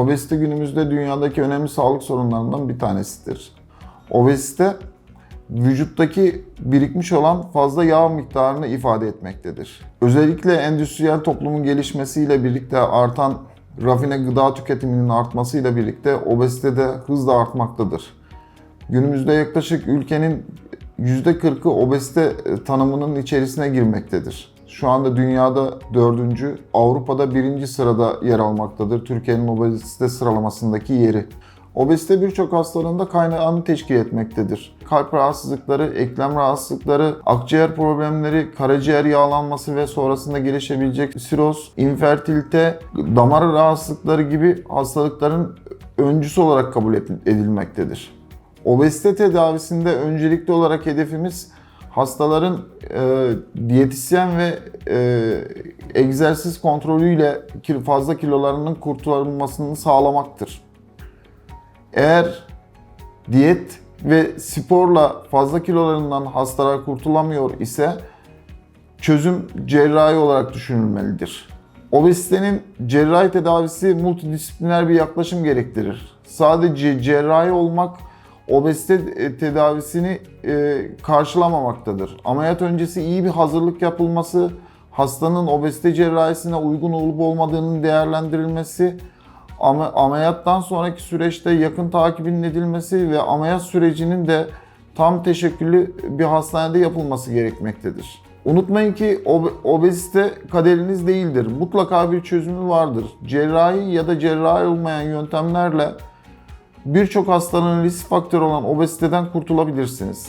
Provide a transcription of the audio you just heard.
Obezite günümüzde dünyadaki önemli sağlık sorunlarından bir tanesidir. Obezite vücuttaki birikmiş olan fazla yağ miktarını ifade etmektedir. Özellikle endüstriyel toplumun gelişmesiyle birlikte artan rafine gıda tüketiminin artmasıyla birlikte obezite de hızla artmaktadır. Günümüzde yaklaşık ülkenin %40'ı obezite tanımının içerisine girmektedir. Şu anda dünyada dördüncü, Avrupa'da birinci sırada yer almaktadır. Türkiye'nin obezite sıralamasındaki yeri. Obezite birçok hastalığında kaynağını teşkil etmektedir. Kalp rahatsızlıkları, eklem rahatsızlıkları, akciğer problemleri, karaciğer yağlanması ve sonrasında gelişebilecek siroz, infertilite, damar rahatsızlıkları gibi hastalıkların öncüsü olarak kabul edilmektedir. Obezite tedavisinde öncelikli olarak hedefimiz hastaların e, diyetisyen ve e, egzersiz kontrolüyle fazla kilolarının kurtarılmasını sağlamaktır. Eğer diyet ve sporla fazla kilolarından hastalar kurtulamıyor ise çözüm cerrahi olarak düşünülmelidir. Obezitenin cerrahi tedavisi multidisipliner bir yaklaşım gerektirir. Sadece cerrahi olmak obezite e, tedavisini e, karşılamamaktadır. Ameliyat öncesi iyi bir hazırlık yapılması, hastanın obezite cerrahisine uygun olup olmadığının değerlendirilmesi, ameliyattan sonraki süreçte yakın takibinin edilmesi ve ameliyat sürecinin de tam teşekküllü bir hastanede yapılması gerekmektedir. Unutmayın ki ob- obezite kaderiniz değildir. Mutlaka bir çözümü vardır. Cerrahi ya da cerrahi olmayan yöntemlerle birçok hastanın risk faktörü olan obeziteden kurtulabilirsiniz.